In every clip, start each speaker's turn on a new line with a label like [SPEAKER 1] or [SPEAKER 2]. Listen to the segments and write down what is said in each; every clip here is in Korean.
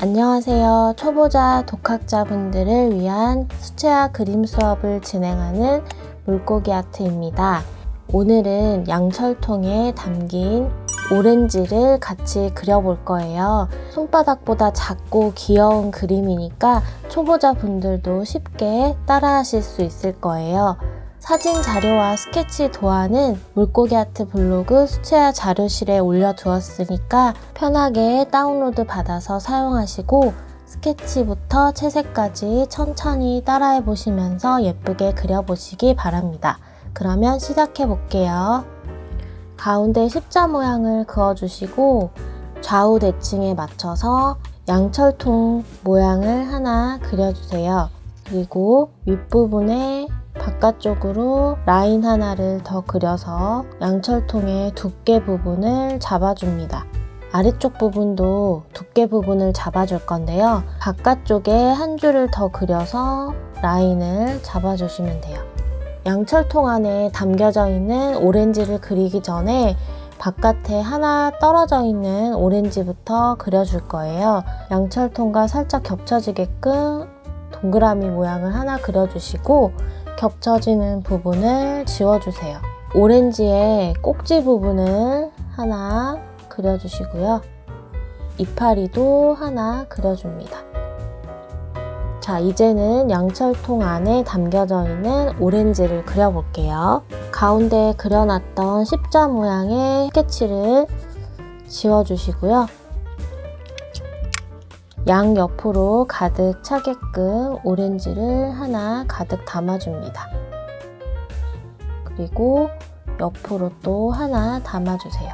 [SPEAKER 1] 안녕하세요. 초보자 독학자분들을 위한 수채화 그림 수업을 진행하는 물고기 아트입니다. 오늘은 양철통에 담긴 오렌지를 같이 그려볼 거예요. 손바닥보다 작고 귀여운 그림이니까 초보자분들도 쉽게 따라 하실 수 있을 거예요. 사진 자료와 스케치 도안은 물고기 아트 블로그 수채화 자료실에 올려두었으니까 편하게 다운로드 받아서 사용하시고 스케치부터 채색까지 천천히 따라해 보시면서 예쁘게 그려보시기 바랍니다. 그러면 시작해 볼게요. 가운데 십자 모양을 그어주시고 좌우 대칭에 맞춰서 양철통 모양을 하나 그려주세요. 그리고 윗부분에 바깥쪽으로 라인 하나를 더 그려서 양철통의 두께 부분을 잡아줍니다. 아래쪽 부분도 두께 부분을 잡아줄 건데요. 바깥쪽에 한 줄을 더 그려서 라인을 잡아주시면 돼요. 양철통 안에 담겨져 있는 오렌지를 그리기 전에 바깥에 하나 떨어져 있는 오렌지부터 그려줄 거예요. 양철통과 살짝 겹쳐지게끔 동그라미 모양을 하나 그려주시고 겹쳐지는 부분을 지워주세요. 오렌지의 꼭지 부분을 하나 그려주시고요. 이파리도 하나 그려줍니다. 자, 이제는 양철통 안에 담겨져 있는 오렌지를 그려볼게요. 가운데 그려놨던 십자 모양의 스케치를 지워주시고요. 양 옆으로 가득 차게끔 오렌지를 하나 가득 담아줍니다. 그리고 옆으로 또 하나 담아주세요.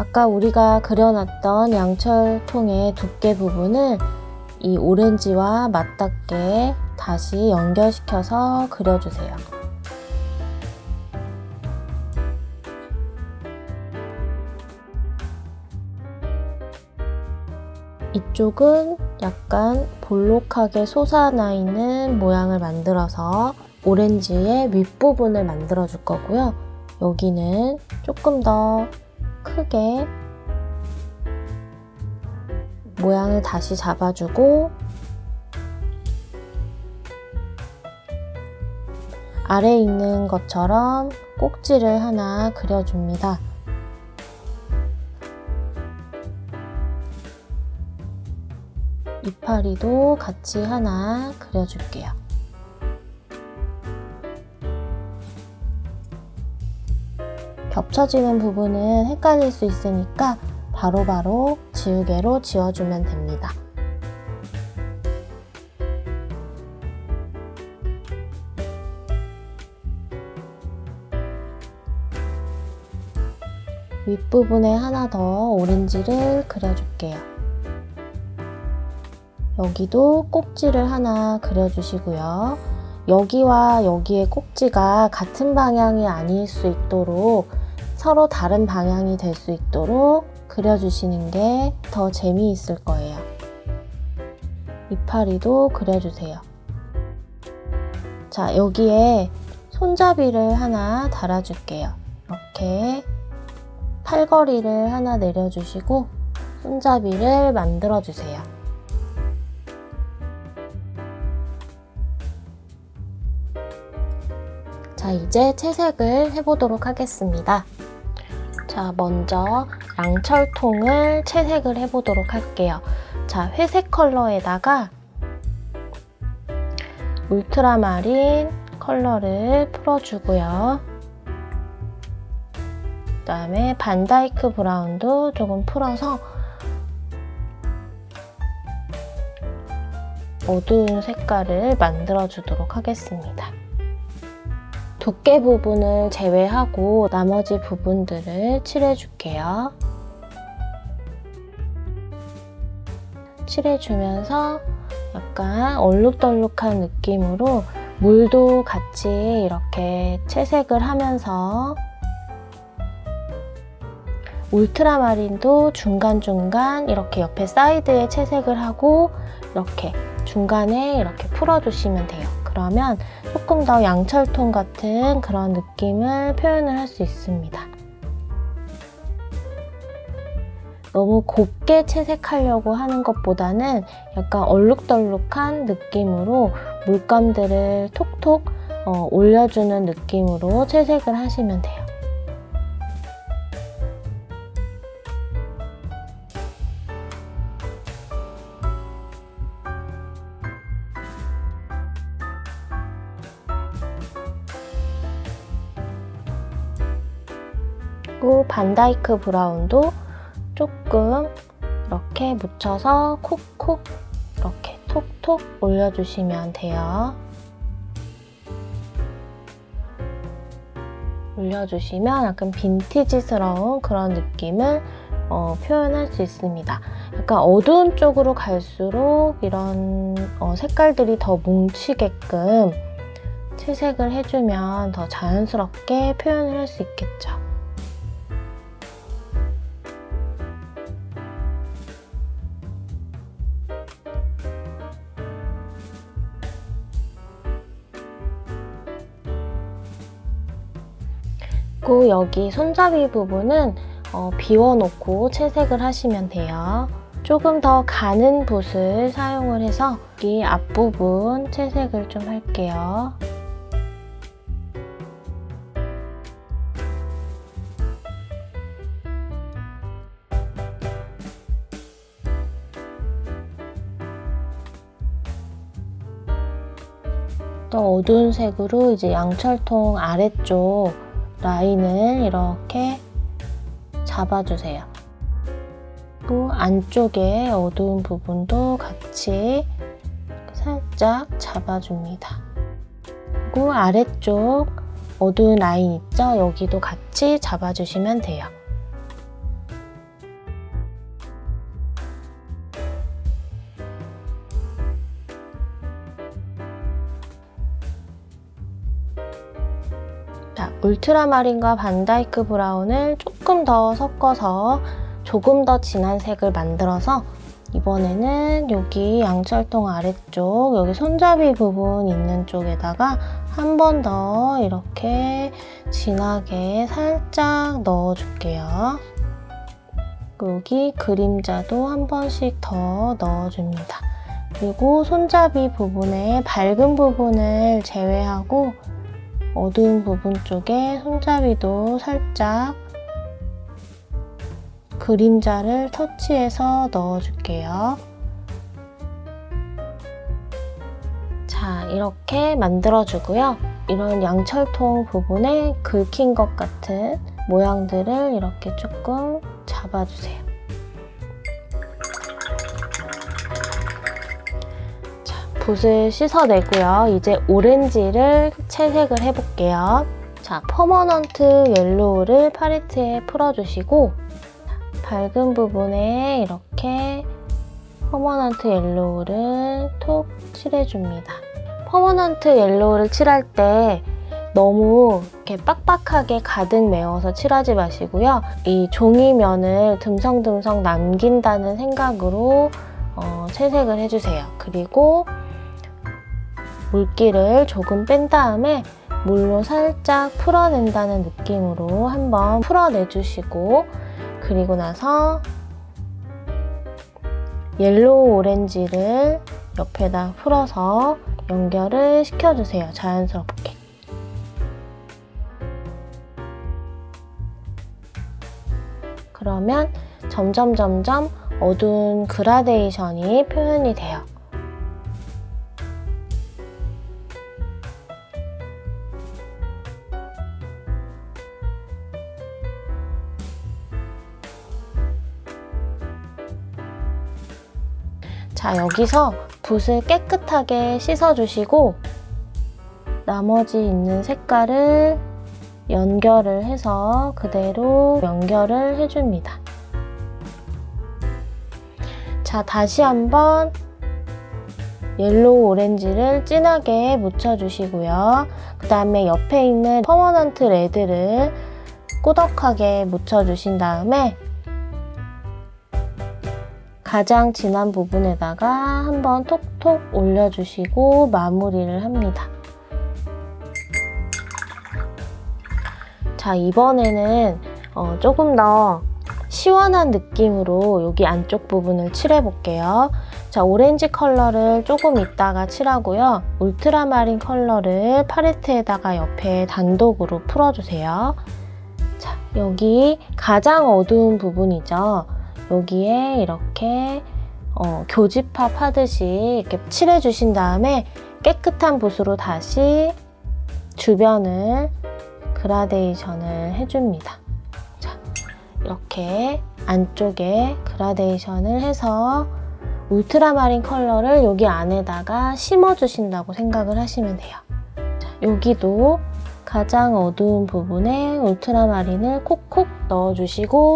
[SPEAKER 1] 아까 우리가 그려놨던 양철통의 두께 부분을 이 오렌지와 맞닿게 다시 연결시켜서 그려주세요. 이쪽은 약간 볼록하게 솟아나 있는 모양을 만들어서 오렌지의 윗부분을 만들어 줄 거고요. 여기는 조금 더 크게 모양을 다시 잡아주고 아래에 있는 것처럼 꼭지를 하나 그려줍니다. 이파리도 같이 하나 그려줄게요. 겹쳐지는 부분은 헷갈릴 수 있으니까 바로바로 지우개로 지워주면 됩니다. 윗부분에 하나 더 오렌지를 그려줄게요. 여기도 꼭지를 하나 그려주시고요. 여기와 여기의 꼭지가 같은 방향이 아닐 수 있도록 서로 다른 방향이 될 수 있도록 그려주시는 게 더 재미있을 거예요. 이파리도 그려주세요. 자, 여기에 손잡이를 하나 달아줄게요. 이렇게 팔걸이를 하나 내려주시고 손잡이를 만들어주세요. 자, 이제 채색을 해보도록 하겠습니다. 자, 먼저 양철통을 채색을 해보도록 할게요. 자, 회색 컬러에다가 울트라마린 컬러를 풀어주고요. 그 다음에 반다이크 브라운도 조금 풀어서 어두운 색깔을 만들어 주도록 하겠습니다. 두께 부분을 제외하고 나머지 부분들을 칠해줄게요. 칠해주면서 약간 얼룩덜룩한 느낌으로 물도 같이 이렇게 채색을 하면서 울트라마린도 중간중간 이렇게 옆에 사이드에 채색을 하고 이렇게 중간에 이렇게 풀어주시면 돼요. 그러면 조금 더 양철통 같은 그런 느낌을 표현을 할 수 있습니다. 너무 곱게 채색하려고 하는 것보다는 약간 얼룩덜룩한 느낌으로 물감들을 톡톡 어, 올려주는 느낌으로 채색을 하시면 돼요. 반다이크 브라운도 조금 이렇게 묻혀서 콕콕 이렇게 톡톡 올려주시면 돼요. 올려주시면 약간 빈티지스러운 그런 느낌을 어, 표현할 수 있습니다. 약간 어두운 쪽으로 갈수록 이런 어, 색깔들이 더 뭉치게끔 채색을 해주면 더 자연스럽게 표현을 할 수 있겠죠. 그리고 여기 손잡이 부분은 어, 비워놓고 채색을 하시면 돼요. 조금 더 가는 붓을 사용을 해서 이 앞부분 채색을 좀 할게요. 또 어두운 색으로 이제 양철통 아래쪽 라인을 이렇게 잡아주세요. 또 안쪽에 어두운 부분도 같이 살짝 잡아줍니다. 그리고 아래쪽 어두운 라인 있죠? 여기도 같이 잡아주시면 돼요. 울트라마린과 반다이크 브라운을 조금 더 섞어서 조금 더 진한 색을 만들어서 이번에는 여기 양철통 아래쪽 여기 손잡이 부분 있는 쪽에다가 한 번 더 이렇게 진하게 살짝 넣어 줄게요. 여기 그림자도 한 번씩 더 넣어 줍니다. 그리고 손잡이 부분에 밝은 부분을 제외하고 어두운 부분 쪽에 손잡이도 살짝 그림자를 터치해서 넣어줄게요. 자, 이렇게 만들어주고요. 이런 양철통 부분에 긁힌 것 같은 모양들을 이렇게 조금 잡아주세요. 붓을 씻어내고요. 이제 오렌지를 채색을 해볼게요. 자, 퍼머넌트 옐로우를 팔레트에 풀어주시고 밝은 부분에 이렇게 퍼머넌트 옐로우를 톡 칠해줍니다. 퍼머넌트 옐로우를 칠할 때 너무 이렇게 빡빡하게 가득 메워서 칠하지 마시고요. 이 종이면을 듬성듬성 남긴다는 생각으로 어, 채색을 해주세요. 그리고 물기를 조금 뺀 다음에 물로 살짝 풀어낸다는 느낌으로 한번 풀어내주시고 그리고 나서 옐로우 오렌지를 옆에다 풀어서 연결을 시켜주세요. 자연스럽게. 그러면 점점 점점 어두운 그라데이션이 표현이 돼요. 자, 여기서 붓을 깨끗하게 씻어주시고 나머지 있는 색깔을 연결을 해서 그대로 연결을 해줍니다. 자, 다시 한번 옐로우 오렌지를 진하게 묻혀주시고요. 그 다음에 옆에 있는 퍼머넌트 레드를 꾸덕하게 묻혀주신 다음에 가장 진한 부분에다가 한번 톡톡 올려주시고 마무리를 합니다. 자, 이번에는 어, 조금 더 시원한 느낌으로 여기 안쪽 부분을 칠해 볼게요. 자, 오렌지 컬러를 조금 있다가 칠하고요. 울트라마린 컬러를 팔레트에다가 옆에 단독으로 풀어주세요. 자, 여기 가장 어두운 부분이죠. 여기에 이렇게 어, 교집합 하듯이 이렇게 칠해주신 다음에 깨끗한 붓으로 다시 주변을 그라데이션을 해줍니다. 자, 이렇게 안쪽에 그라데이션을 해서 울트라마린 컬러를 여기 안에다가 심어주신다고 생각을 하시면 돼요. 자, 여기도 가장 어두운 부분에 울트라마린을 콕콕 넣어주시고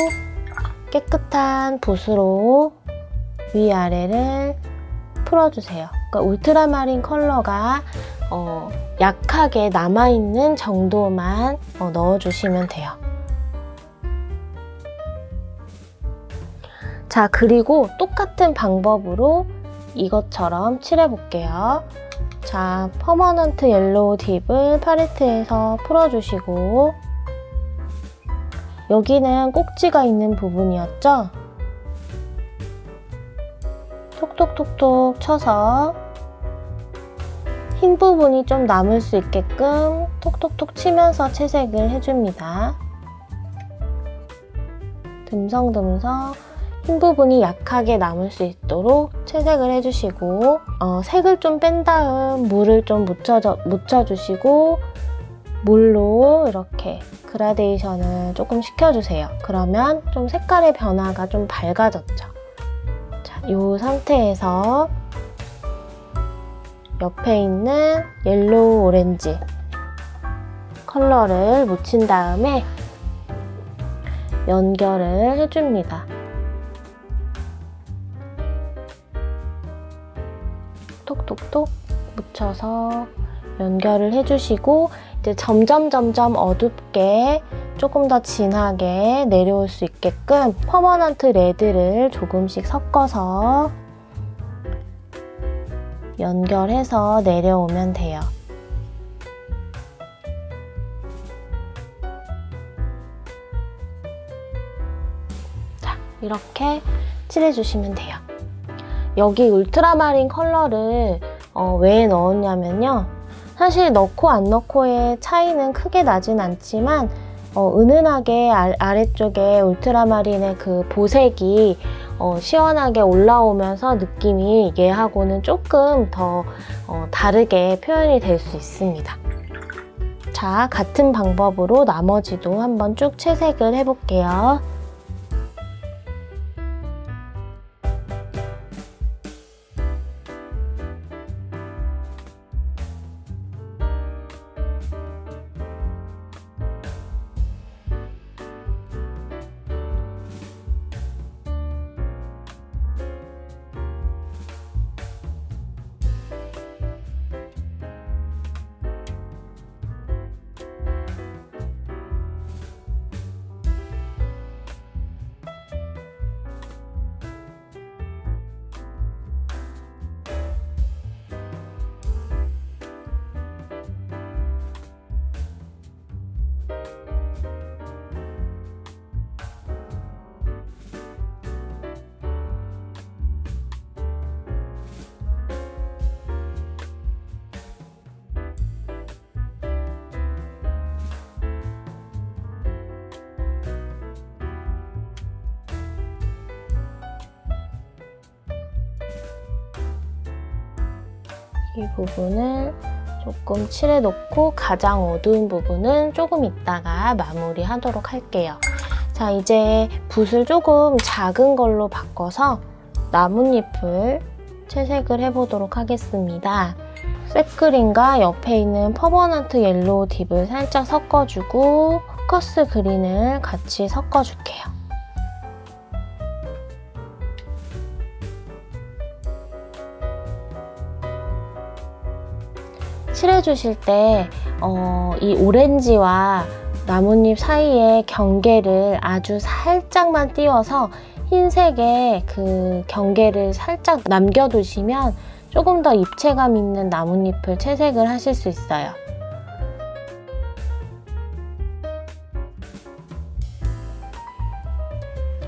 [SPEAKER 1] 깨끗한 붓으로 위아래를 풀어주세요. 그러니까 울트라마린 컬러가 어, 약하게 남아있는 정도만 어, 넣어주시면 돼요. 자, 그리고 똑같은 방법으로 이것처럼 칠해볼게요. 자, 퍼머넌트 옐로우 딥을 팔레트에서 풀어주시고 여기는 꼭지가 있는 부분이었죠? 톡톡톡톡 쳐서 흰 부분이 좀 남을 수 있게끔 톡톡톡 치면서 채색을 해줍니다. 듬성듬성 흰 부분이 약하게 남을 수 있도록 채색을 해주시고 어, 색을 좀 뺀 다음 물을 좀 묻혀, 묻혀주시고 물로 이렇게 그라데이션을 조금 시켜주세요. 그러면 좀 색깔의 변화가 좀 밝아졌죠. 자, 이 상태에서 옆에 있는 옐로우 오렌지 컬러를 묻힌 다음에 연결을 해줍니다. 톡톡톡 묻혀서 연결을 해주시고 이제 점점 점점 어둡게 조금 더 진하게 내려올 수 있게끔 퍼머넌트 레드를 조금씩 섞어서 연결해서 내려오면 돼요. 자, 이렇게 칠해주시면 돼요. 여기 울트라마린 컬러를 어, 왜 넣었냐면요. 사실 넣고 안 넣고의 차이는 크게 나진 않지만 어, 은은하게 아, 래쪽에 울트라마린의 그 보색이 어, 시원하게 올라오면서 느낌이 얘하고는 조금 더 어, 다르게 표현이 될 수 있습니다. 자, 같은 방법으로 나머지도 한번 쭉 채색을 해볼게요. 이 부분을 조금 칠해놓고 가장 어두운 부분은 조금 있다가 마무리하도록 할게요. 자, 이제 붓을 조금 작은 걸로 바꿔서 나뭇잎을 채색을 해보도록 하겠습니다. 쇳그린과 옆에 있는 퍼버넌트 옐로우 딥을 살짝 섞어주고 포커스 그린을 같이 섞어줄게요. 칠해주실 때, 어, 이 오렌지와 나뭇잎 사이에 경계를 아주 살짝만 띄워서 흰색의 그 경계를 살짝 남겨두시면 조금 더 입체감 있는 나뭇잎을 채색을 하실 수 있어요.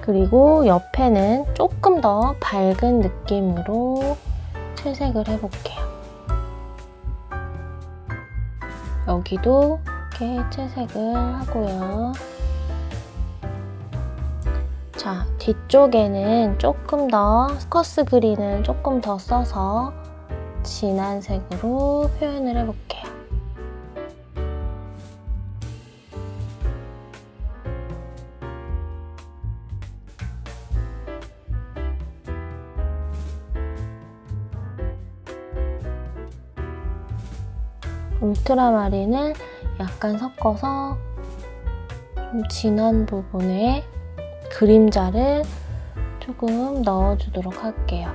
[SPEAKER 1] 그리고 옆에는 조금 더 밝은 느낌으로 채색을 해볼게요. 여기도 이렇게 채색을 하고요. 자, 뒤쪽에는 조금 더 스커스 그린을 조금 더 써서 진한 색으로 표현을 해볼게요. 울트라마린을 약간 섞어서 좀 진한 부분에 그림자를 조금 넣어주도록 할게요.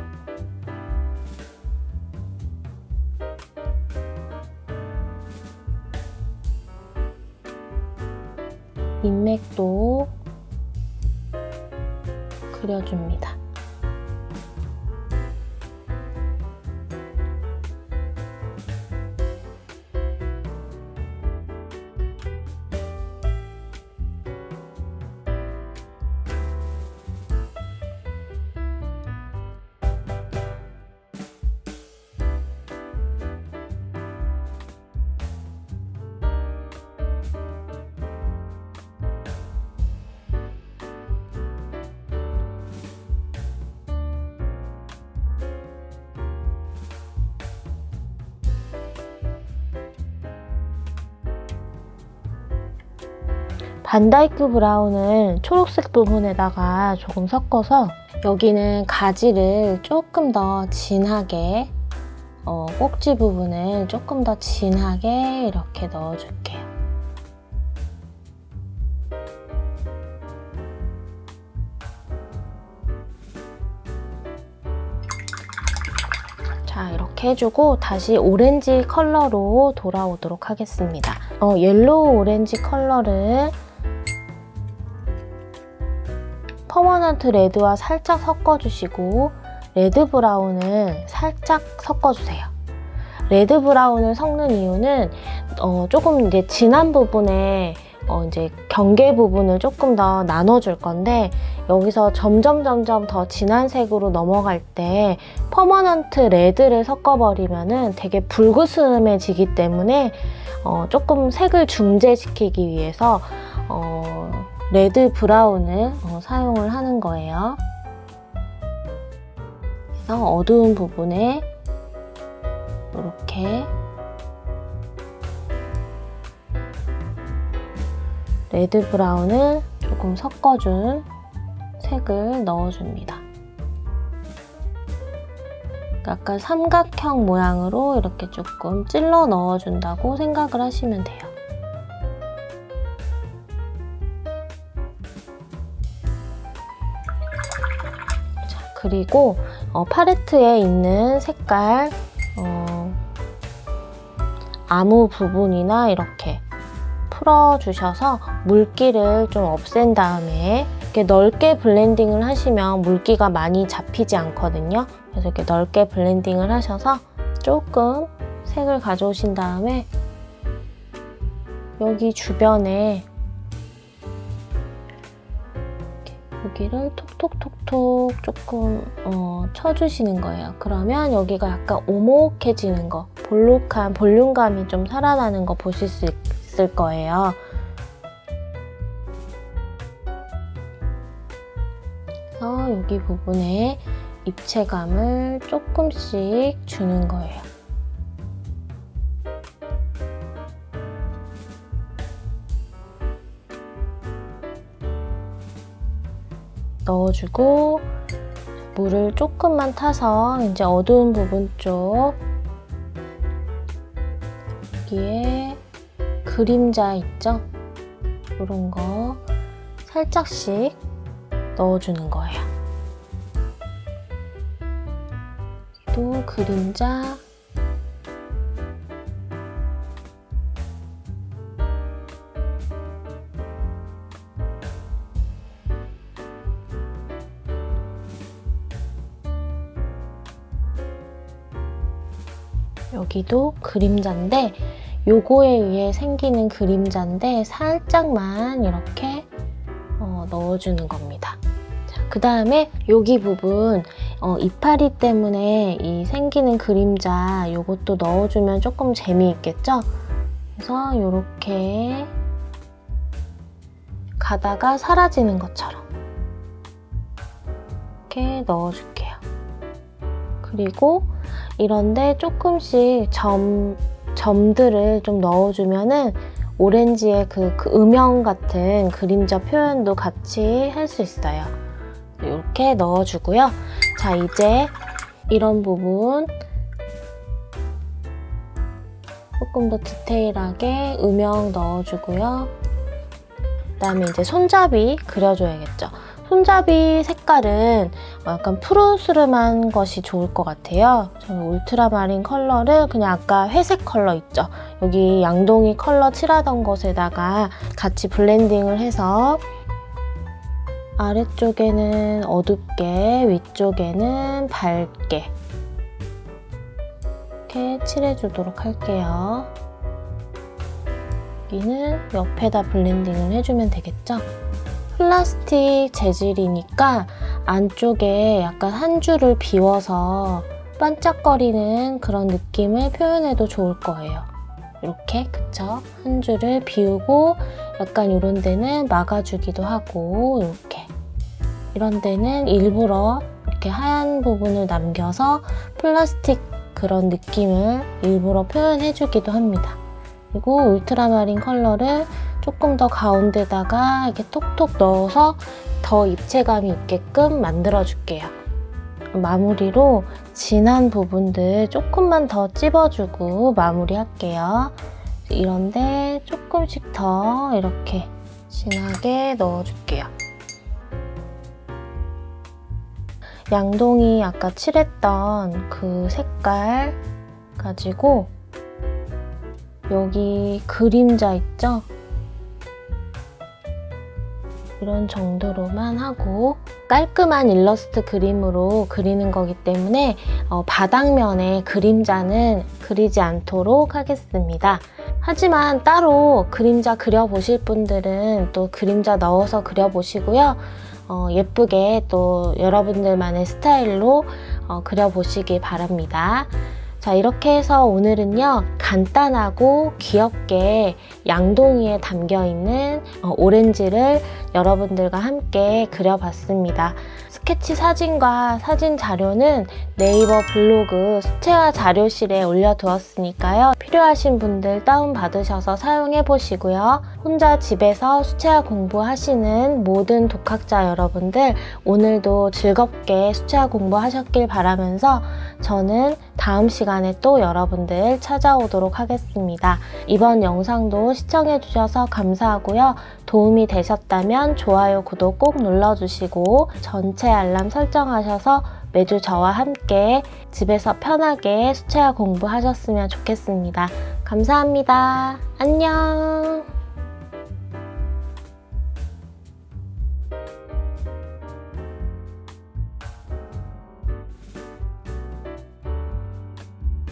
[SPEAKER 1] 인맥도 그려줍니다. 반다이크 브라운을 초록색 부분에다가 조금 섞어서 여기는 가지를 조금 더 진하게 어, 꼭지 부분을 조금 더 진하게 이렇게 넣어줄게요. 자 이렇게 해주고 다시 오렌지 컬러로 돌아오도록 하겠습니다. 어, 옐로우 오렌지 컬러를 퍼머넌트 레드와 살짝 섞어주시고 레드 브라운을 살짝 섞어주세요. 레드 브라운을 섞는 이유는 어, 조금 이제 진한 부분에 어, 이제 경계 부분을 조금 더 나눠줄 건데 여기서 점점 점점 더 진한 색으로 넘어갈 때 퍼머넌트 레드를 섞어버리면은 되게 붉으스름해지기 때문에 어, 조금 색을 중재시키기 위해서 어, 레드 브라운을 어, 사용을 하는 거예요. 그래서 어두운 부분에 이렇게 레드 브라운을 조금 섞어준 색을 넣어줍니다. 약간 삼각형 모양으로 이렇게 조금 찔러 넣어준다고 생각을 하시면 돼요. 그리고 어, 팔레트에 있는 색깔 어, 아무 부분이나 이렇게 풀어주셔서 물기를 좀 없앤 다음에 이렇게 넓게 블렌딩을 하시면 물기가 많이 잡히지 않거든요. 그래서 이렇게 넓게 블렌딩을 하셔서 조금 색을 가져오신 다음에 여기 주변에 여기를 톡톡톡톡 조금 어, 쳐주시는 거예요. 그러면 여기가 약간 오목해지는 거, 볼록한 볼륨감이 좀 살아나는 거 보실 수 있을 거예요. 그래서 여기 부분에 입체감을 조금씩 주는 거예요. 넣어주고 물을 조금만 타서 이제 어두운 부분 쪽 여기에 그림자 있죠? 이런 거 살짝씩 넣어주는 거예요. 또 그림자 여기도 그림자인데 요거에 의해 생기는 그림자인데 살짝만 이렇게 어, 넣어주는 겁니다. 그 다음에 여기 부분 어, 이파리 때문에 이 생기는 그림자 요것도 넣어주면 조금 재미있겠죠? 그래서 이렇게 가다가 사라지는 것처럼 이렇게 넣어줄게요. 그리고 이런데 조금씩 점, 점들을 좀 넣어주면은 오렌지의 그, 그 음영 같은 그림자 표현도 같이 할 수 있어요. 이렇게 넣어주고요. 자, 이제 이런 부분 조금 더 디테일하게 음영 넣어주고요. 그 다음에 이제 손잡이 그려줘야겠죠. 손잡이 색깔은 약간 푸르스름한 것이 좋을 것 같아요. 저는 울트라마린 컬러를 그냥 아까 회색 컬러 있죠. 여기 양동이 컬러 칠하던 것에다가 같이 블렌딩을 해서 아래쪽에는 어둡게, 위쪽에는 밝게 이렇게 칠해주도록 할게요. 여기는 옆에다 블렌딩을 해주면 되겠죠? 플라스틱 재질이니까 안쪽에 약간 한 줄을 비워서 반짝거리는 그런 느낌을 표현해도 좋을 거예요. 이렇게 그쵸? 한 줄을 비우고 약간 이런 데는 막아주기도 하고 이렇게 이런 데는 일부러 이렇게 하얀 부분을 남겨서 플라스틱 그런 느낌을 일부러 표현해주기도 합니다. 그리고 울트라마린 컬러를 조금 더 가운데다가 이렇게 톡톡 넣어서 더 입체감이 있게끔 만들어 줄게요. 마무리로 진한 부분들 조금만 더 찝어주고 마무리 할게요. 이런데 조금씩 더 이렇게 진하게 넣어줄게요. 양동이 아까 칠했던 그 색깔 가지고 여기 그림자 있죠? 이런 정도로만 하고 깔끔한 일러스트 그림으로 그리는 거기 때문에 어, 바닥면에 그림자는 그리지 않도록 하겠습니다. 하지만 따로 그림자 그려보실 분들은 또 그림자 넣어서 그려보시고요. 어, 예쁘게 또 여러분들만의 스타일로 어, 그려보시기 바랍니다. 자, 이렇게 해서 오늘은요, 간단하고 귀엽게 양동이에 담겨 있는 어, 오렌지를 여러분들과 함께 그려봤습니다. 스케치 사진과 사진 자료는 네이버 블로그 수채화 자료실에 올려두었으니까요. 필요하신 분들 다운받으셔서 사용해 보시고요. 혼자 집에서 수채화 공부하시는 모든 독학자 여러분들 오늘도 즐겁게 수채화 공부하셨길 바라면서 저는 다음 시간에 또 여러분들 찾아오도록 하겠습니다. 이번 영상도 시청해주셔서 감사하고요. 도움이 되셨다면 좋아요, 구독 꼭 눌러주시고 전체 알람 설정하셔서 매주 저와 함께 집에서 편하게 수채화 공부하셨으면 좋겠습니다. 감사합니다. 안녕!